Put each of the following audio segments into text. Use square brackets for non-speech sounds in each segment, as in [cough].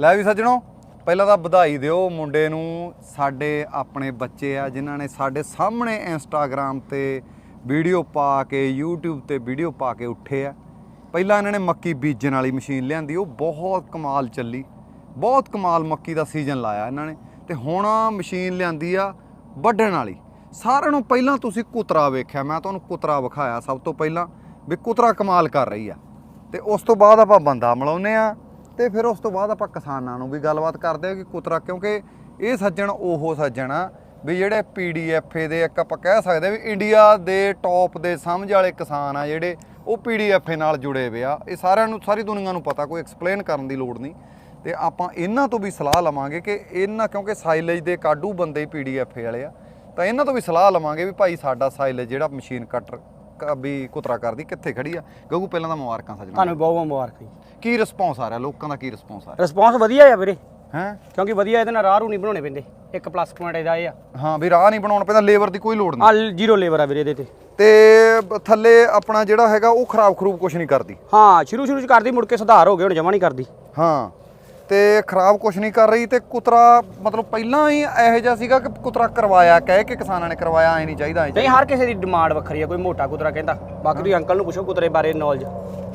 ਲੈ ਵੀ ਸੱਜਣੋ, ਪਹਿਲਾਂ ਤਾਂ ਵਧਾਈ ਦਿਓ ਮੁੰਡੇ ਨੂੰ, ਸਾਡੇ ਆਪਣੇ ਬੱਚੇ ਆ, ਜਿਨ੍ਹਾਂ ਨੇ ਸਾਡੇ ਸਾਹਮਣੇ ਇੰਸਟਾਗ੍ਰam ਤੇ ਵੀਡੀਓ ਪਾ ਕੇ, YouTube ਤੇ ਵੀਡੀਓ ਪਾ ਕੇ ਉੱਠੇ ਆ। ਪਹਿਲਾਂ ਇਹਨਾਂ ਨੇ ਮੱਕੀ ਬੀਜਣ ਵਾਲੀ ਮਸ਼ੀਨ ਲਿਆਂਦੀ, ਉਹ ਬਹੁਤ ਕਮਾਲ ਚੱਲੀ। ਬਹੁਤ ਕਮਾਲ ਮੱਕੀ ਦਾ ਸੀਜ਼ਨ ਲਾਇਆ ਇਹਨਾਂ ਨੇ ਤੇ ਹੁਣ ਮਸ਼ੀਨ ਲਿਆਂਦੀ ਆ ਵੱਢਣ ਵਾਲੀ। ਸਾਰਿਆਂ ਨੂੰ ਪਹਿਲਾਂ ਤੁਸੀਂ ਕੁਤਰਾ ਵੇਖਿਆ, ਮੈਂ ਤੁਹਾਨੂੰ ਕੁਤਰਾ ਵਿਖਾਇਆ ਸਭ ਤੋਂ ਪਹਿਲਾਂ ਵੀ ਕੁਤਰਾ ਕਮਾਲ ਕਰ ਰਹੀ ਆ। ਤੇ ਉਸ ਤੋਂ ਬਾਅਦ ਆਪਾਂ ਬੰਦਾ ਮਿਲਾਉਨੇ ਆ। ਤੇ ਫਿਰ ਉਸ ਤੋਂ ਬਾਅਦ ਆਪਾਂ ਕਿਸਾਨਾਂ ਨੂੰ ਵੀ ਗੱਲਬਾਤ ਕਰਦੇ ਆ ਕਿ ਕੁਤਰਾ, ਕਿਉਂਕਿ ਇਹ ਸੱਜਣ ਉਹ ਸੱਜਣ ਆ ਵੀ ਜਿਹੜੇ ਪੀਡੀਐਫ ਦੇ ਇੱਕ ਆਪਾਂ ਕਹਿ ਸਕਦੇ ਆ ਵੀ ਇੰਡੀਆ ਦੇ ਟੌਪ ਦੇ ਸਮਝ ਵਾਲੇ ਕਿਸਾਨ ਆ ਜਿਹੜੇ, ਉਹ ਪੀਡੀਐਫ ਨਾਲ ਜੁੜੇ ਹੋਏ ਆ। ਇਹ ਸਾਰਿਆਂ ਨੂੰ, ਸਾਰੀ ਦੁਨੀਆ ਨੂੰ ਪਤਾ, ਕੋਈ ਐਕਸਪਲੇਨ ਕਰਨ ਦੀ ਲੋੜ ਨਹੀਂ। ਤੇ ਆਪਾਂ ਇਹਨਾਂ ਤੋਂ ਵੀ ਸਲਾਹ ਲਵਾਂਗੇ ਕਿ ਇਹਨਾਂ, ਕਿਉਂਕਿ ਸਾਈਲੇਜ ਦੇ ਕਾਡੂ ਬੰਦੇ ਪੀਡੀਐਫ ਵਾਲੇ ਆ, ਤਾਂ ਇਹਨਾਂ ਤੋਂ ਵੀ ਸਲਾਹ ਲਵਾਂਗੇ ਵੀ ਭਾਈ ਸਾਡਾ ਸਾਈਲੇਜ ਜਿਹੜਾ ਮਸ਼ੀਨ ਕਟਰ ਕ- ਵੀ ਕੁਤਰਾ ਕਰਦੀ ਕਿੱਥੇ ਖੜੀ ਆ? ਗੱਗੂ ਪਹਿਲਾਂ ਤਾਂ ਮੁਬਾਰਕਾਂ ਸੱਜਣਾ। ਤੁਹਾਨੂੰ ਬਹੁਤ ਬਹੁਤ ਮੁਬਾਰਕ ਜੀ। ਕੀ ਰਿਸਪੌਂਸ ਆ ਰਿਹਾ? ਲੋਕਾਂ ਦਾ ਕੀ ਰਿਸਪੌਂਸ ਆ ਰਿਸਪੌਂਸ ਵਧੀਆ ਆ ਵੀਰੇ। ਹੈ? ਕਿਉਂਕਿ ਵਧੀਆ ਇਹਦੇ ਨਾਲ ਰਾਹ ਰੂ ਨਹੀਂ ਬਣਾਉਣੇ ਪੈਂਦੇ। ਇੱਕ ਪਲੱਸ ਪੁਆਇੰਟ ਇਹਦਾ ਇਹ ਆ। ਹਾਂ ਵੀ ਰਾਹ ਨਹੀਂ ਬਣਾਉਣ ਪੈਂਦਾ ਲੇਬਰ ਦੀ ਕੋਈ ਲੋੜ ਨਹੀਂ। ਆ ਜ਼ੀਰੋ ਲੇਬਰ ਆ ਵੀਰੇ ਇਹਦੇ ਤੇ। ਤੇ ਬ- ਥੱਲੇ ਆਪਣਾ ਜਿਹੜਾ ਹੈਗਾ ਉਹ ਖਰਾਬ ਖਰੂਬ ਕੁਝ ਨਹੀਂ ਕਰਦੀ। ਹਾਂ ਸ਼ੁਰੂ ਸ਼ੁਰੂ ਚ ਕਰਦੀ ਮੁੜ ਕੇ ਸੁਧਾਰ ਹੋ ਗਿਆ ਹੁਣ ਜਮਾ ਨਹੀਂ ਕਰਦੀ। ਹਾਂ। ਤੇ ਖਰਾਬ ਕੁਝ ਨਹੀਂ ਕਰ ਰਹੀ ਤੇ ਕੁਤਰਾ ਮਤਲਬ ਪਹਿਲਾਂ ਹੀ ਇਹੋ ਜਿਹਾ ਸੀਗਾ ਕਿ ਕੁਤਰਾ ਕਰਵਾਇਆ ਕਹਿ ਕੇ ਕਿਸਾਨਾਂ ਨੇ ਕਰਵਾਇਆ ਐ ਨਹੀਂ ਚਾਹੀਦਾ ਐਂ ਨਹੀਂ ਹਰ ਕਿਸੇ ਦੀ ਡਿਮਾਂਡ ਵੱਖਰੀ ਆ ਕੋਈ ਮੋਟਾ ਕੁਤਰਾ ਕਹਿੰਦਾ। ਬਾਕੀ ਤੁਸੀਂ ਅੰਕਲ ਨੂੰ ਪੁੱਛੋ ਕੁਤਰੇ ਬਾਰੇ ਨੌਲੇਜ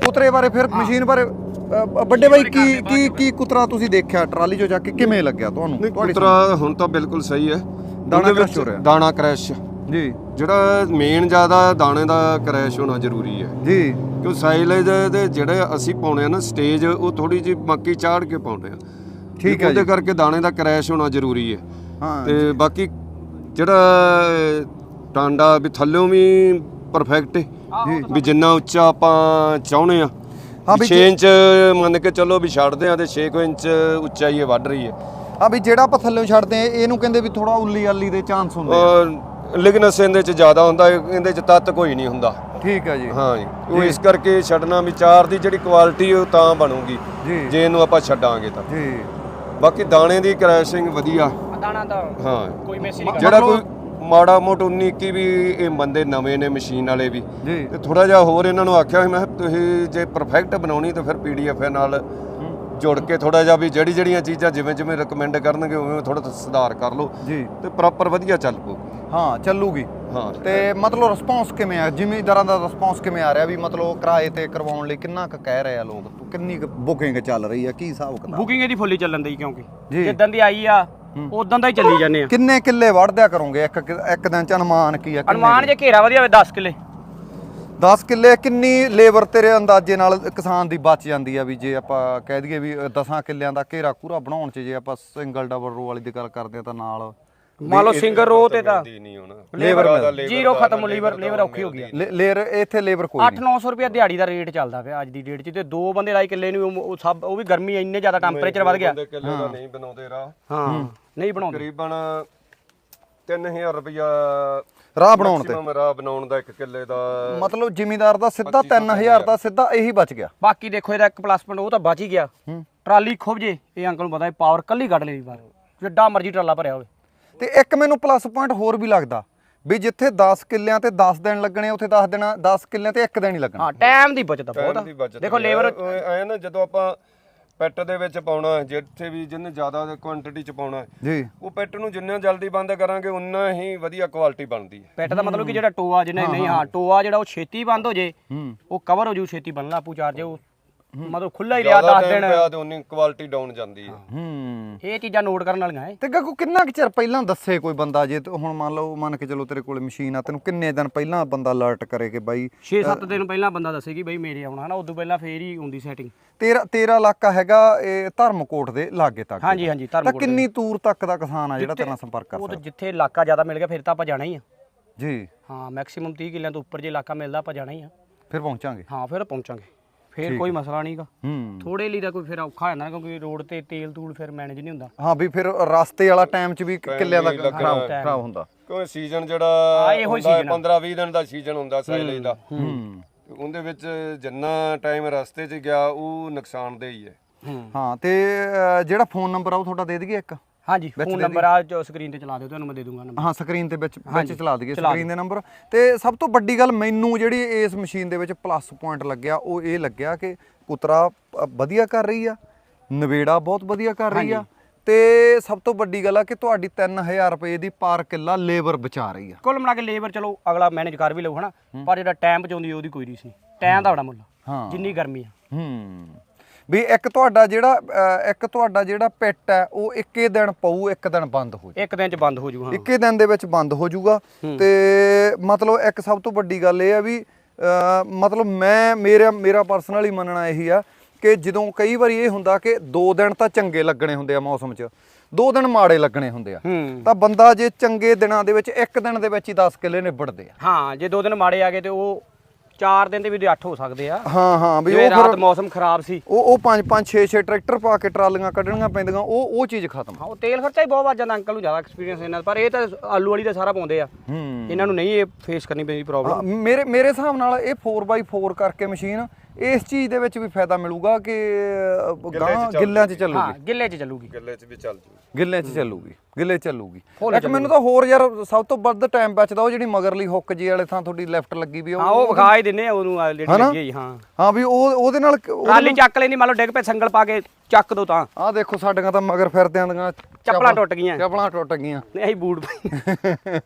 ਕੁਤਰੇ ਬਾਰੇ ਫਿਰ ਮਸ਼ੀਨ ਬਾਰੇ ਅ, ਵੱਡੇ ਬਾਈ ਕੀ ਕੀ ਕੀ ਕੁਤਰਾ ਤੁਸੀਂ ਦੇਖਿਆ ਟਰਾਲੀ 'ਚੋਂ ਜਾ ਕੇ ਕਿਵੇਂ ਲੱਗਿਆ ਤੁਹਾਨੂੰ? ਨਹੀਂ ਤੁਹਾਡੀ ਕੁਤਰਾ ਹੁਣ ਤਾਂ ਬਿਲਕੁਲ ਸਹੀ ਹੈ। ਦਾਣਾ ਉਹਦੇ crash ਵਿੱਚ ਹੋ ਰਿਹਾ। ਦਾਣਾ ਕ੍ਰੈਸ਼ ਜੀ। ਜਿਹੜਾ ਮੇਨ ਜ਼ਿਆਦਾ ਦਾਣੇ ਦਾ ਕ੍ਰੈਸ਼ ਹੋਣਾ ਜ਼ਰੂਰੀ ਹੈ। ਜੀ। ਕਿਉਂ ਸਾਈਲੇਜ ਦੇ ਜਿਹੜੇ ਅਸੀਂ ਪਾਉਣੇ ਆ ਨਾ ਸਟੇਜ ਉਹ ਥੋੜੀ ਜਿਹੀ ਮੱਕੀ ਚਾੜ ਕੇ ਪਾਉਣੇ ਆ। ਠੀਕ ਹੈ ਉਹਦੇ ਜੀ। ਕਰਕੇ ਦਾਣੇ ਦਾ ਕ੍ਰੈਸ਼ ਹੋਣਾ ਜ਼ਰੂਰੀ ਹੈ। ਹਾਂ ਤੇ ਬਾਕੀ ਜਿਹੜਾ ਟਾਂਡਾ ਵੀ ਥੱਲਿਓਂ ਵੀ ਪਰਫੈਕਟ ਹੈ ਵੀ ਜਿੰਨਾ ਉੱਚਾ ਆਪਾਂ ਚਾਹੁੰਦੇ ਆ। ਹਾਂ ਵੀ 6 ਇੰਚ ਮੰਨ ਕੇ ਚੱਲੋ ਵੀ ਛੱਡਦੇ ਆ ਤੇ 6 ਇੰਚ ਉਚਾਈ ਇਹ ਵੱਧ ਰਹੀ ਹੈ। ਆ ਵੀ ਜਿਹੜਾ ਆਪਾਂ ਥੱਲੇ ਛੱਡਦੇ ਆ ਇਹਨੂੰ ਕਹਿੰਦੇ ਵੀ ਥੋੜਾ ਉੱਲੀ ਆਲੀ ਦੇ ਚਾਂਸ ਹੁੰਦੇ ਆ। ਲਿਗਨਸ ਇਹਦੇ ਚ ਜ਼ਿਆਦਾ ਹੁੰਦਾ ਇਹਦੇ ਚ ਤੱਤ ਕੋਈ ਨਹੀਂ ਹੁੰਦਾ। ਠੀਕ ਹੈ ਜੀ। ਹਾਂ ਜੀ। ਉਹ ਇਸ ਕਰਕੇ ਛੱਡਣਾ ਵਿਚਾਰ ਦੀ ਜਿਹੜੀ ਕੁਆਲਿਟੀ ਉਹ ਤਾਂ ਬਣੂਗੀ। ਜੀ। ਇਹਨੂੰ ਆਪਾਂ ਛੱਡਾਂਗੇ ਤਾਂ। ਜੀ। ਬਾਕੀ ਦਾਣੇ ਦੀ ਕ੍ਰੈਸ਼ਿੰਗ ਵਧੀਆ। ਦਾਣਾ ਤਾਂ ਹਾਂ। ਕੋਈ ਮੈਸੇਜ ਜਿਹੜਾ ਕੋਈ ਮਾੜਾ ਮੋਟ 19 21 ਵੀ ਇਹ ਬੰਦੇ ਨਵੇਂ ਨੇ ਮਸ਼ੀਨ ਵਾਲੇ ਵੀ। ਤੇ ਥੋੜਾ ਜਿਹਾ ਹੋਰ ਇਹਨਾਂ ਨੂੰ ਆਖਿਆ ਸੀ ਮੈਂ ਕਿਹਾ ਤੁਸੀਂ ਜੇ ਪਰਫੈਕਟ ਬਣਾਉਣੀ ਤਾਂ ਫਿਰ ਪੀਡੀਐਫ ਨਾਲ ਜੁੜ ਕੇ ਥੋੜਾ ਜਿਹਾ ਵੀ ਜਿਹੜੀ ਜਿਹੜੀਆਂ ਚੀਜ਼ਾਂ ਜਿਵੇਂ ਜਿਵੇਂ ਰეკਮੈਂਡ ਕਰਨਗੇ ਉਵੇਂ ਥੋੜਾ ਸੁਧਾਰ ਕਰ ਲਓ। ਜੀ। ਤੇ ਪ੍ਰੋਪਰ ਵਧੀਆ ਚੱਲ ਪਊ। ਹਾਂ ਚੱਲੂਗੀ। ਹਾਂ। ਤੇ ਮਤਲਬ ਰਿਸਪੌਂਸ ਕਿਵੇਂ ਆ? ਜ਼ਿਮੀਂਦਾਰਾਂ ਦਾ ਰਿਸਪੌਂਸ ਕਿਵੇਂ ਆ ਰਿਹਾ ਵੀ ਮਤਲਬ ਕਿਰਾਏ ਤੇ ਕਰਵਾਉਣ ਲਈ ਕਿੰਨਾ ਕੁ ਕਹਿ ਰਹੇ ਆ ਲੋਕ? ਕਿੰਨੀ ਬੁਕਿੰਗ ਚੱਲ ਰਹੀ ਆ? ਕੀ ਹਿਸਾਬ ਕਿਤਾਬ? ਬੁਕਿੰਗ ਇਹਦੀ ਫੁੱਲੀ ਚੱਲਣ ਦੀ ਕਿਉਂਕਿ। ਜਿੱਦਾਂ ਦੀ ਆਈ ਆ ਉਦਾਂ ਦਾ ਹੀ ਚੱਲੀ ਜਾਂਦੇ ਆ। ਕਿੰਨੇ ਕਿੱਲੇ ਵੜਦਿਆ ਕਰੋਗੇ? ਇੱਕ ਇੱਕ ਦਿਨ ਚ ਅਨੁਮਾਨ ਕੀ ਆ? ਅਨੁਮਾਨ ਜੇ ਘੇਰਾ ਵਧੀਆ ਹੋਵੇ 10 ਕਿੱਲੇ। 10 ਕਿੱਲੇ ਕਿੰਨੀ ਲੇਬਰ ਤੇਰੇ ਅੰਦਾਜ਼ੇ ਨਾਲ ਕਿਸਾਨ ਦੀ ਬਚ ਜਾਂਦੀ ਆ ਵੀ ਜੇ ਆਪਾਂ ਕਹਿ ਦਈਏ ਵੀ 10 ਕਿੱਲਿਆਂ ਦਾ ਘੇਰਾ ਕੂਰਾ ਬਣਾਉਣ ਚ ਜੇ ਆਪਾਂ ਸਿੰਗਲ ਡਬਲ ਰੋ ਵਾਲੀ ਦੀ ਗੱਲ ਕਰਦੇ ਆ ਤਾਂ ਨਾਲ ਮੰਨ ਲਓ ਸਿੰਗਰ ਰੋ ਤੇ ਤਾਂ ਦੀ ਨਹੀਂ ਹੋਣਾ। ਲੇਬਰ ਜ਼ੀਰੋ ਖਤਮ ਲੇਬਰ ਲੇਬਰ ਔਖੀ ਹੋ ਗਈ। ਲੇਰ ਇੱਥੇ ਲੇਬਰ ਕੋਈ ਨਹੀਂ। 8-900 ਰੁਪਏ ਦਿਹਾੜੀ ਦਾ ਰੇਟ ਚੱਲਦਾ ਪਿਆ ਅੱਜ ਦੀ ਡੇਟ 'ਚ ਤੇ ਦੋ ਬੰਦੇ ਲਾਈ ਕਿੱਲੇ ਨੂੰ ਉਹ- ਸਭ ਉਹ ਵੀ ਗਰਮੀ ਇੰਨੇ ਜ਼ਿਆਦਾ ਟੈਂਪਰੇਚਰ ਵੱਧ ਗਿਆ। ਕਿੱਲੇ ਦਾ ਨਹੀਂ ਬਣਾਉਂਦੇ ਰਾਹ। ਹਾਂ ਨਹੀਂ ਬਣਾਉਂਦੇ। ਤਕਰੀਬਨ 3000 ਰੁਪਇਆ ਰਾਹ ਬਣਾਉਣ ਤੇ। ਰਾਹ ਬਣਾਉਣ ਦਾ ਇੱਕ ਕਿੱਲੇ ਦਾ ਮਤਲਬ ਜ਼ਿਮੀਂਦਾਰ ਦਾ ਸਿੱਧਾ 3000 ਦਾ ਸਿੱਧਾ ਇਹੀ ਬਚ ਗਿਆ। ਬਾਕੀ ਦੇਖੋ ਇਹਦਾ ਇੱਕ ਪਲੱਸ ਪੁਆਇੰਟ ਉਹ ਤਾਂ ਬਚ ਹੀ ਗਿਆ। ਟਰਾਲੀ ਖੁੱਭ ਜੇ ਇਹ ਅੰਕਲ ਨੂੰ ਪਤਾ ਹੈ ਪਾਵਰ ਕੱਲੀ ਕੱਢ ਲਈ ਬਾਹਰ। ਜਿੱਡਾ ਮਰਜ਼ੀ ਟਰਾਲਾ ਭਰਿਆ ਹੋਵੇ। ਤੇ ਇੱਕ ਮੈਨੂੰ ਪਲੱਸ ਪੁਆਇੰਟ ਹੋਰ ਵੀ ਲੱਗਦਾ ਵੀ ਜਿੱਥੇ 10 ਕਿੱਲਿਆਂ ਤੇ 10 ਦਿਨ ਲੱਗਣੇ ਉੱਥੇ 10 ਦਿਨ 10 ਕਿੱਲਿਆਂ ਤੇ ਇੱਕ ਦਿਨ ਹੀ ਲੱਗਣਾ। ਹਾਂ ਟਾਈਮ ਦੀ ਬਚਤ ਬਹੁਤ ਆ। ਦੇਖੋ ਵੀ ਲੇਬਰ। ਐਂ ਨਾ ਜਦੋਂ ਆਪਾਂ ਪੈਟ ਦੇ ਵਿੱਚ ਪਾਉਣਾ ਜਿੱਥੇ ਵੀ ਜਿੰਨੇ ਜ਼ਿਆਦਾ ਕੁਆਂਟੀਟੀ ਚ ਪਾਉਣਾ ਜੀ। ਉਹ ਪੈਟ ਨੂੰ ਜਿੰਨਾ ਜਲਦੀ ਬੰਦ ਕਰਾਂਗੇ ਉਨਾ ਹੀ ਵਧੀਆ ਕੁਆਲਿਟੀ ਬਣਦੀ ਹੈ। ਪੈਟ ਦਾ ਮਤਲਬ ਕਿ ਜਿਹੜਾ ਟੋਆ ਜਿਹਨੇ ਨਹੀਂ ਹਾਂ। ਟੋਆ ਜਿਹੜਾ ਉਹ ਛੇਤੀ ਬੰਦ ਹੋ ਜੇ ਉਹ ਕਵਰ ਹੋ ਜੂ ਛੇਤੀ ਬਣਨਾ ਆਪੂ ਚਾਰ ਜੇ ਉਹ ਮਤਲਬ ਖੁੱਲਾ ਹੀ ਰਿਹਾ ਜ਼ਿਆਦਾ 10 ਟਾਈਮ ਦਿਨ। ਪਿਆ ਤੇ ਉਨੀ ਕੁਆਲਿਟੀ ਡਾਊਨ ਜਾਂਦੀ ਹੈ। ਹੂੰ। ਇਹ ਚੀਜ਼ਾਂ ਨੋਟ ਕਰਨ ਵਾਲੀਆਂ ਹੈ ਤੇ ਗੱਗੂ ਕਿੰਨਾ ਕੁ ਚਿਰ ਪਹਿਲਾਂ ਦੱਸੇ ਕੋਈ ਬੰਦਾ ਜੇ ਤੂੰ ਹੁਣ ਮੰਨ ਲਓ ਮੰਨ ਕੇ ਚਲੋ ਤੇਰੇ ਕੋਲੇ ਮਸ਼ੀਨ ਆ ਤੈਨੂੰ ਕਿੰਨੇ ਦਿਨ ਪਹਿਲਾਂ ਬੰਦਾ ਅਲਰਟ ਕਰੇ ਕਿ ਬਾਈ 6-7 ਦਿਨ ਪਹਿਲਾਂ ਬੰਦਾ ਦੱਸੇਗੀ ਬਈ ਮੇਰੇ ਆਉਣਾ ਹਨਾ ਉਦੋਂ ਪਹਿਲਾਂ ਫੇਰ ਹੀ ਹੁੰਦੀ ਸੈਟਿੰਗ ਤੇਰਾ ਤੇਰਾ ਇਲਾਕਾ ਹੈਗਾ ਇਹ ਧਰਮਕੋਟ ਦੇ ਲਾਗੇ ਤੱਕ। ਹਾਂਜੀ ਹਾਂਜੀ ਤਾਂ ਧਰਮਕੋਟ ਕਿੰਨੀ ਦੂਰ ਤੱਕ ਦਾ ਕਿਸਾਨ ਆ ਜਿਹੜਾ ਤੇਰੇ ਨਾਲ ਸੰਪਰਕ ਕਰ ਉਹ ਤਾਂ ਸਕਦਾ? ਜਿੱਥੇ ਇਲਾਕਾ ਜ਼ਿਆਦਾ ਮਿਲ ਗਿਆ ਫਿਰ ਤਾਂ ਆਪਾਂ ਜਾਣਾ ਹੀ ਆ। ਜੀ। ਹਾਂ ਮੈਕਸਿਮਮ 30 ਕਿੱਲਿਆਂ ਤੋਂ ਉੱਪਰ ਜੇ ਇਲਾਕਾ ਮਿਲਦਾ ਆਪਾਂ ਜਾਣਾ ਹੀ ਆ। ਫਿਰ ਪਹੁੰਚਾਂਗੇ। ਹਾਂ ਫਿਰ ਪਹੁੰਚਾਂਗੇ। ਫਿਰ ਕੋਈ ਮਸਲਾ ਨਹੀਂਗਾ ਹੂੰ। ਥੋੜੇ ਲਈ ਦਾ ਕੋਈ ਫਿਰ ਔਖਾ ਹੋ ਜਾਂਦਾ ਕਿਉਂਕਿ ਰੋਡ ਤੇ ਤੇਲ ਤੂਲ ਫਿਰ ਮੈਨੇਜ ਨਹੀਂ ਹੁੰਦਾ। ਹਾਂ ਵੀ ਫਿਰ ਰਸਤੇ ਵਾਲਾ ਟਾਈਮ ਚ ਵੀ ਕਿੱਲਿਆਂ ਦਾ ਖਰਾਬ। ਖਰਾਬ ਹੁੰਦਾ। ਕਿਉਂ ਸੀਜ਼ਨ ਜਿਹੜਾ ਹਾਂ, ਇਹੋ ਹੀ season ਆ। 15 20 ਦਿਨ ਦਾ ਸੀਜ਼ਨ ਹੁੰਦਾ ਸਾਈਲੇਜ ਦਾ। ਹੂੰ। ਉਹਦੇ ਵਿੱਚ ਜਿੰਨਾ ਟਾਈਮ ਰਸਤੇ 'ਚ ਗਿਆ ਉਹ ਨੁਕਸਾਨਦੇਹ ਹੀ ਹੈ। ਹੂੰ। ਹਾਂ ਤੇ ਜਿਹੜਾ ਫੋਨ ਨੰਬਰ ਆ ਉਹ ਤੁਹਾਡਾ ਦੇ ਦਈਏ ਇੱਕ? ਹਾਂਜੀ ਫੋਨ ਨੰਬਰ ਆ ਜੋ ਸਕਰੀਨ ਤੇ ਚਲਾ ਦਿਓ ਤੁਹਾਨੂੰ ਮੈਂ ਦੇ ਦੂੰਗਾ ਨੰਬਰ ਹਾਂ ਸਕਰੀਨ ਤੇ ਵਿੱਚ ਵਿੱਚ ਹਾਂਜੀ, ਚਲਾ ਦਈਏ ਚਲਾ ਸਕਰੀਨ ਦੇ ਨੰਬਰ ਤੇ ਸਭ ਤੋਂ ਵੱਡੀ ਗੱਲ ਮੈਨੂੰ ਜਿਹੜੀ ਇਸ ਮਸ਼ੀਨ ਦੇ ਵਿੱਚ ਪਲੱਸ ਪੁਆਇੰਟ ਲੱਗਿਆ ਉਹ ਇਹ ਲੱਗਿਆ ਕਿ ਕੁਤਰਾ ਅ, ਵਧੀਆ ਕਰ ਰਹੀ ਆ ਨਵੇੜਾ ਬਹੁਤ ਵਧੀਆ ਕਰ ਰਹੀ ਆ। ਤੇ ਸਭ ਤੋਂ ਵੱਡੀ ਗੱਲ ਆ ਕਿ ਤੁਹਾਡੀ 3000 ਰੁਪਏ ਦੀ ਪਰ ਕਿੱਲਾ ਲੇਬਰ ਬਚਾ ਰਹੀ ਆ। ਕੁੱਲ ਮਿਲਾ ਕੇ ਲੇਬਰ ਚਲੋ ਅਗਲਾ ਮੈਨੇਜ ਕਰ ਵੀ ਲਊ ਹਨਾ ਪਰ ਜਿਹੜਾ ਟਾਈਮ ਬਚਾਉਂਦੀ ਉਹਦੀ ਕੋਈ ਨਹੀਂ। ਟਾਈਮ ਦਾ ਬੜਾ ਮੁੱਲ ਹਾਂ। ਜਿੰਨੀ ਗਰਮੀ ਆ। ਹੂੰ। ਵੀ ਇੱਕ ਤੁਹਾਡਾ ਜਿਹੜਾ ਇੱਕ ਤੁਹਾਡਾ ਜਿਹੜਾ ਪਿੱਟ ਹੈ ਉਹ ਇੱਕੇ ਦਿਨ ਪਊ ਇੱਕ ਦਿਨ ਬੰਦ ਹੋ ਜਾਊ। ਇੱਕ ਦਿਨ ਚ ਬੰਦ ਹੋ ਜੂ ਹਾਂ। ਇੱਕੇ ਦਿਨ ਦੇ ਵਿੱਚ ਬੰਦ ਹੋ ਜਾਊਗਾ। ਤੇ ਮਤਲਬ ਇੱਕ ਸਭ ਤੋਂ ਵੱਡੀ ਗੱਲ ਇਹ ਆ ਵੀ ਮਤਲਬ ਮੈਂ ਮੇਰਾ ਮੇਰਾ ਪਰਸਨਲੀ ਮੰਨਣਾ ਇਹੀ ਆ ਕਿ ਜਦੋਂ ਕਈ ਵਾਰੀ ਇਹ ਹੁੰਦਾ ਕਿ 2 ਦਿਨ ਤਾਂ ਚੰਗੇ ਲੱਗਣੇ ਹੁੰਦੇ ਆ ਮੌਸਮ 'ਚ 2 ਦਿਨ ਮਾੜੇ ਲੱਗਣੇ ਹੁੰਦੇ ਆ। ਤਾਂ ਬੰਦਾ ਜੇ ਚੰਗੇ ਦਿਨਾਂ ਦੇ ਵਿੱਚ ਇੱਕ ਦਿਨ ਦੇ ਵਿੱਚ ਹੀ 10 ਕਿੱਲੇ ਨਿਬੜਦੇ ਆ। ਹਾਂ ਜੇ ਦੋ ਦਿਨ ਮਾੜੇ ਆ ਗਏ ਤੇ ਉਹ 4 ਦਿਨ ਦੇ ਵੀ 8 ਹੋ ਸਕਦੇ ਆ। ਹਾਂ ਹਾਂ ਵੀ ਉਹ ਰਾਤ ਮੌਸਮ ਖਰਾਬ ਸੀ। ਉਹ ਉਹ 5 5 6 6 ਟਰੈਕਟਰ ਪਾ ਕੇ ਟਰਾਲੀਆਂ ਕੱਢਣੀਆਂ ਪੈਂਦੀਆਂ ਉਹ ਉਹ ਚੀਜ਼ ਖਤਮ। ਹਾਂ ਉਹ ਤੇਲ ਖਰਚਾ ਹੀ ਬਹੁਤ ਵੱਧ ਜਾਂਦਾ ਅੰਕਲ ਨੂੰ ਜ਼ਿਆਦਾ ਐਕਸਪੀਰੀਅੰਸ ਇਹਨਾਂ ਪਰ ਇਹ ਤਾਂ ਆਲੂ ਵਾਲੀ ਦਾ ਸਾਰਾ ਪਾਉਂਦੇ ਆ। ਇਹਨਾਂ ਨੂੰ ਨਹੀਂ ਇਹ ਫੇਸ ਕਰਨੀ ਪੈਂਦੀ ਪ੍ਰੋਬਲਮ ਮੇਰੇ ਮੇਰੇ ਹਿਸਾਬ ਨਾਲ ਇਹ 4x4 ਕਰਕੇ ਮਸ਼ੀਨ ਇਸ ਚੀਜ਼ ਦੇ ਵਿੱਚ ਵੀ ਫਾਇਦਾ ਮਿਲੂਗਾ ਕਿ ਗਾਂ ਗਿੱਲਿਆਂ 'ਚ ਹਾਂ ਚੱਲੂਗੀ ਗਿੱਲੇ 'ਚ ਚੱਲੂਗੀ। ਗੱਲੇ 'ਚ ਵੀ ਚੱਲ ਜੂ। ਗਿੱਲੇ 'ਚ ਚੱਲੂਗੀ ਗਿੱਲੇ 'ਚ ਚੱਲੂਗੀ। ਇੱਕ ਮੈਨੂੰ ਤਾਂ ਹੋਰ ਯਾਰ ਸਭ ਤੋਂ ਵੱਧ ਟਾਈਮ ਬਚਦਾ ਉਹ ਜਿਹੜੀ ਮਗਰਲੀ ਹੁੱਕ ਜੀ ਵਾਲੇ ਥਾਂ ਤੁਹਾਡੀ ਲੈਫਟ ਲੱਗੀ ਵੀ ਹਾਂ ਉਹ ਵਿਖਾ ਹੀ ਦਿੰਨੇ ਆ ਉਹਨੂੰ ਆ? ਲੱਗੀ ਹੋਈ, ਹਾਂ। ਹਾਂ ਵੀ ਉਹ ਉਹਦੇ ਨਾਲ ਟਰਾਲੀ ਚੱਕ ਲੈਂਦੀ ਮੰਨ ਲਓ ਡਿੱਗ ਪਏ ਸੰਗਲ ਪਾ ਕੇ ਚੱਕ ਦੋ ਤਾਂ। ਆਹ ਦੇਖੋ ਸਾਡੀਆਂ ਤਾਂ ਮਗਰ ਫਿਰਦਿਆਂ ਦੀਆਂ ਚੱਪਲਾਂ ਟੁੱਟ ਗਈਆਂ। ਚੱਪਲਾਂ ਟੁੱਟ ਗਈਆਂ। ਨਹੀਂ ਅਸੀਂ ਬੂਟ ਪਾਏ।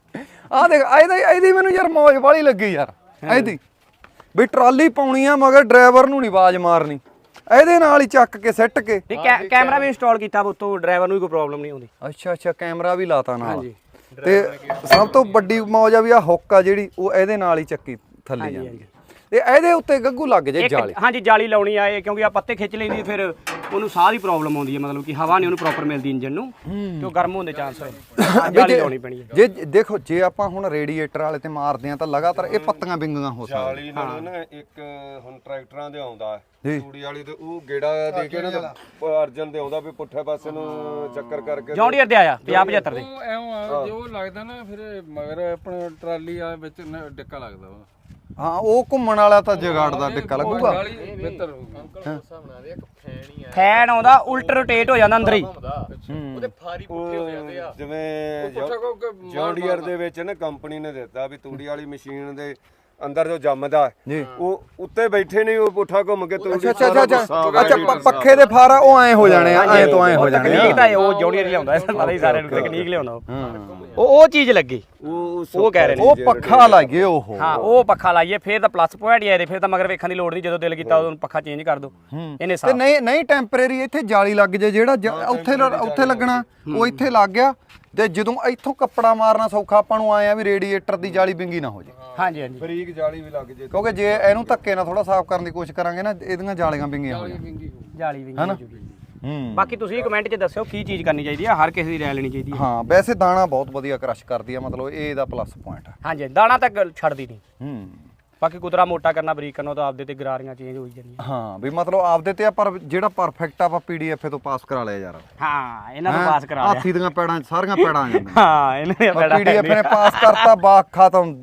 ਆਹ ਦੇਖ ਇਹਦੀ ਇਹਦੀ ਮੈਨੂੰ ਯਾਰ ਮੌਜ ਵਾਲੀ ਲੱਗੀ ਯਾਰ। ਇਹਦੀ ਵੀ ਟਰਾਲੀ ਪਾਉਣੀ ਆ ਮਗਰ ਡਰਾਈਵਰ ਨੂੰ ਨਹੀਂ ਆਵਾਜ਼ ਮਾਰਨੀ। ਇਹਦੇ ਨਾਲ ਹੀ ਚੱਕ ਕੇ ਸਿੱਟ ਕੇ। ਕੈਮਰਾ ਵੀ ਇੰਸਟਾਲ ਕੀਤਾ ਉਤੋਂ ਡਰਾਈਵਰ ਨੂੰ ਵੀ ਕੋਈ ਪ੍ਰੋਬਲਮ ਨਹੀਂ ਆਉਂਦੀ। ਅੱਛਾ ਅੱਛਾ ਕੈਮਰਾ ਵੀ ਲਾਤਾ ਨਾਲ। ਹਾਂਜੀ। ਤੇ ਸਭ ਤੋਂ ਵੱਡੀ ਮੌਜ ਆ ਵੀ ਆ ਹੁੱਕ ਆ ਜਿਹੜੀ ਉਹ ਇਹਦੇ ਨਾਲ ਹੀ ਚੱਕੀ ਥੱਲੇ ਜਾਂਦੀ ਤੇ ਇਹਦੇ ਉੱਤੇ ਗੱਗੂ ਲੱਗ ਜੇ ਇੱਕ ਜਾਲੀ। ਹਾਂਜੀ ਜਾਲੀ ਲਾਉਣੀ ਆ ਇਹ ਕਿਉਂਕਿ ਆ ਪੱਤੇ ਖਿੱਚ ਲੈਂਦੀ ਫਿਰ ਉਹਨੂੰ ਸਾਹ ਦੀ ਪ੍ਰੋਬਲਮ ਆਉਂਦੀ ਹੈ ਮਤਲਬ ਕਿ ਹਵਾ ਨਹੀਂ ਉਹਨੂੰ ਪ੍ਰੋਪਰ ਮਿਲਦੀ ਇੰਜਨ ਨੂੰ ਤੇ ਉਹ ਗਰਮ ਹੋਣ ਦੇ ਚਾਂਸ ਹੋਏ ਹਾਂ, ਜਾਲੀ ਲਾਉਣੀ ਪੈਣੀ ਹੈ। ਜੇ ਦੇਖੋ ਜੇ ਆਪਾਂ ਹੁਣ ਰੇਡੀਏਟਰ ਵਾਲੇ ਤੇ ਮਾਰਦੇ ਆ ਤਾਂ ਲਗਾਤਾਰ ਇਹ ਪੱਤੀਆਂ ਬਿੰਗੀਆਂ ਹੋ ਸਕਦੀਆਂ। ਚਾਲੀ ਨਾਲ ਨਾ ਇੱਕ ਹੁਣ ਟਰੈਕਟਰਾਂ ਦੇ ਆਉਂਦਾ। ਤੂੜੀ ਵਾਲੀ ਤੇ ਉਹ ਗੇੜਾ ਦੇ ਕੇ ਨਾ ਅਰਜਨ ਦੇ ਆਉਂਦਾ ਵੀ ਪੁੱਠੇ ਪਾਸੇ ਨੂੰ ਚੱਕਰ ਕਰਕੇ ਜੌਂਡੀਅਰ ਦੇ ਆਇਆ 50 75 ਦੇ। ਉਹ ਐਉਂ ਆ ਜੋ ਲੱਗਦਾ ਨਾ ਫਿਰ ਮਗਰ ਆਪਣਾ ਟਰਾਲੀ ਆ ਵਿੱਚ ਡਿੱਕਾ ਲੱਗਦਾ ਵਾ। ਹਾਂ ਉਹ ਘੁੰਮਣ ਵਾਲਾ ਤਾਂ ਜਗਾੜ ਦਾ ਟਿੱਕਾ ਲੱਗੂਗਾ। ਟਰਾਲੀ ਬਿਹਤਰ ਹੋਊਗਾ। ਫੈਨ ਆਉਂਦਾ ਉਲਟ ਰੋਟੇਟ ਹੋ ਜਾਂਦਾ ਅੰਦਰ ਹੀ। ਉਹ ਜਿਵੇਂ ਪੁੱਠਾ ਕੋ ਕੇ ਜੌਂਡੀਅਰ ਦੇ ਵਿੱਚ ਨਾ ਕੰਪਨੀ ਨੇ ਦਿੱਤਾ ਵੀ ਤੂੜੀ ਵਾਲੀ ਮਸ਼ੀਨ ਦੇ ਅੰਦਰ ਜੋ ਜੰਮਦਾ ਜੀ। ਉਹ ਉੱਤੇ ਬੈਠੇ ਨਹੀਂ ਉਹ ਪੁੱਠਾ ਘੁੰਮ ਕੇ ਤੂੜੀ ਅੱਛਾ ਅੱਛਾ ਅੱਛਾ ਅੱਛਾ। ਸਾਰਾ ਪ- ਪੱਖੇ ਦੇ ਫਾਰਾ ਉਹ ਐ ਹੋ ਜਾਣੇ ਆ ਐ ਤੋਂ ਐ ਹੋ ਜਾਣੇ ਤਕਨੀਕ ਤਾਂ ਇਹ ਉਹ ਜੌਂਡੀਅਰ ਹੀ ਲਿਆਉਂਦਾ ਇਹ ਸਾਰਿਆਂ ਨੂੰ ਤਕਨੀਕ ਲਿਆਉਂਦਾ ਉਹ। ਉਹ ਉਹ ਚੀਜ਼ ਲੱਗੀ। ਉਹ ਉਹ ਕਹਿ ਰਹੇ ਨੇ। ਉਹ ਪੱਖਾ ਲਾਈਏ ਉਹ। ਹਾਂ ਉਹ ਪੱਖਾ ਲਾਈਏ ਫਿਰ ਤਾਂ ਪਲੱਸ ਪੁਆਇੰਟ ਹੀ ਆ ਇਹਦੇ ਫਿਰ ਤਾਂ ਮਗਰ ਵੇਖਣ ਦੀ ਲੋੜ ਨਹੀਂ ਜਦੋਂ ਦਿਲ ਕੀਤਾ ਉਦੋਂ ਪੱਖਾ ਚੇਂਜ ਕਰ ਦੋ। ਇਹਨੇ ਤੇ ਨਹੀਂ ਨਹੀਂ ਟੈਂਪਰੇਰੀ ਇੱਥੇ ਜਾਲੀ ਲੱਗ ਜੇ ਜਿਹੜਾ ਜ- ਉੱਥੇ ਲ- ਉੱਥੇ ਲੱਗਣਾ ਉਹ ਇੱਥੇ ਲੱਗ ਗਿਆ। ਤੇ ਜਦੋਂ ਇੱਥੋਂ ਕੱਪੜਾ ਮਾਰਨਾ ਸੌਖਾ ਆਪਾਂ ਨੂੰ ਆਏ ਆ ਵੀ ਰੇਡੀਏਟਰ ਦੀ ਜਾਲੀ ਬਿੰਗੀ ਨਾ ਹੋ ਜੇ। ਹਾਂਜੀ ਹਾਂਜੀ। ਬਰੀਕ ਜਾਲੀ ਵੀ ਲੱਗ ਜੇ। ਕਿਉਂਕਿ ਜੇ ਇਹਨੂੰ ਧੱਕੇ ਨਾਲ ਥੋੜਾ ਸਾਫ਼ ਕਰਨ ਦੀ ਕੋਸ਼ਿਸ਼ ਕਰਾਂਗੇ ਨਾ ਇਹਦੀਆਂ ਜਾਲੀਆਂ ਬਿੰਗੀਆਂ ਹੋ ਜਾਣ। ਜਾਲੀ ਵੀ ਨਹੀਂ ਜੁਗੀ। ਹੂੰ। ਬਾਕੀ ਤੁਸੀਂ ਕਮੈਂਟ 'ਚ ਦੱਸਿਓ ਕੀ ਚੀਜ਼ ਕਰਨੀ ਚਾਹੀਦੀ ਆ ਹਰ ਕਿਸੇ ਦੀ ਰਾਏ ਲੈਣੀ ਚਾਹੀਦੀ ਆ। ਹਾਂ ਵੈਸੇ ਦਾਣਾ ਬਹੁਤ ਵਧੀਆ ਕ੍ਰਸ਼ ਕਰਦੀ ਆ ਮਤਲਬ ਇਹ ਇਹਦਾ ਪਲੱਸ ਪੁਆਇੰਟ ਆ। ਹਾਂਜੀ ਦਾਣਾ ਤੱਕ ਛੱਡਦੀ ਨਹੀਂ ਹੂੰ। ਬਾਕੀ ਕੁਦਰਾ ਮੋਟਾ ਕਰਨਾ ਬਰੀਕ ਕਰਨਾ ਉਹ ਤਾਂ ਆਪਦੇ ਤੇ ਗਰਾਰੀਆਂ ਚੇਂਜ ਹੋਈ ਜਾਂਦੀਆਂ। ਹਾਂ ਵੀ ਮਤਲਬ ਆਪਦੇ ਤੇ ਆ ਪਰ ਜਿਹੜਾ ਪਰਫੈਕਟ ਆ ਆਪਾਂ ਪੀਡੀਐਫ ਤੋਂ ਪਾਸ ਕਰਾ ਲਿਆ ਯਾਰ। ਹਾਂ ਇਹਨਾਂ ਨੂੰ ਹੈਂ? ਪਾਸ ਕਰਾ ਲਿਆ। ਹਾਥੀ ਦੀਆਂ ਪੈੜਾਂ ਸਾਰੀਆਂ ਪੈੜਾਂ ਆ ਜਾਂਦੀਆਂ। [laughs] ਹਾਂ ਇਹਨਾਂ ਨੇ ਬੜਾ ਪੀਡੀਐਫ ਨੇ ਪਾਸ ਕਰਤਾ ਬਾਖ ਖਤਮ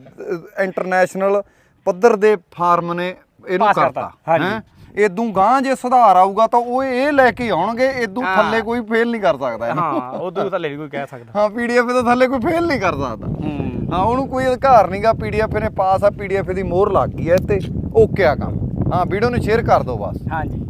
ਇੰਟਰਨੈਸ਼ਨਲ ਪੱਧਰ ਦੇ ਫਾਰਮ ਨੇ ਇਹਨੂੰ ਕਰਤਾ। ਹੈਂ? ਇਦੋਂ ਗਾਂ ਜੇ ਸੁਧਾਰ ਆਊਗਾ ਤਾਂ ਉਹ ਇਹ ਲੈ ਕੇ ਆਉਣਗੇ ਇਦੋਂ ਥੱਲੇ ਕੋਈ ਫੇਲ ਨਹੀਂ ਕਰ ਸਕਦਾ ਹਾਂ ਉਦੋਂ ਥੱਲੇ ਕੋਈ ਕਹਿ ਸਕਦਾ। ਹਾਂ ਪੀਡੀਐਫ ਤੋਂ ਥੱਲੇ ਕੋਈ ਫੇਲ ਨਹੀਂ ਕਰ ਸਕਦਾ। ਹੂੰ। ਹਾਂ, ਉਹਨੂੰ ਕੋਈ ਅਧਿਕਾਰ ਨਹੀਂਗਾ ਪੀਡੀਐਫ ਨੇ ਪਾਸ ਆ ਪੀਡੀਐਫ ਦੀ ਮੋਹਰ ਲੱਗ ਗਈ ਹੈ ਤੇ ਓਕੇ ਆ ਕੰਮ। ਹਾਂ ਵੀਡੀਓ ਨੂੰ ਸ਼ੇਅਰ ਕਰ ਦਿਓ ਬਸ। ਹਾਂਜੀ।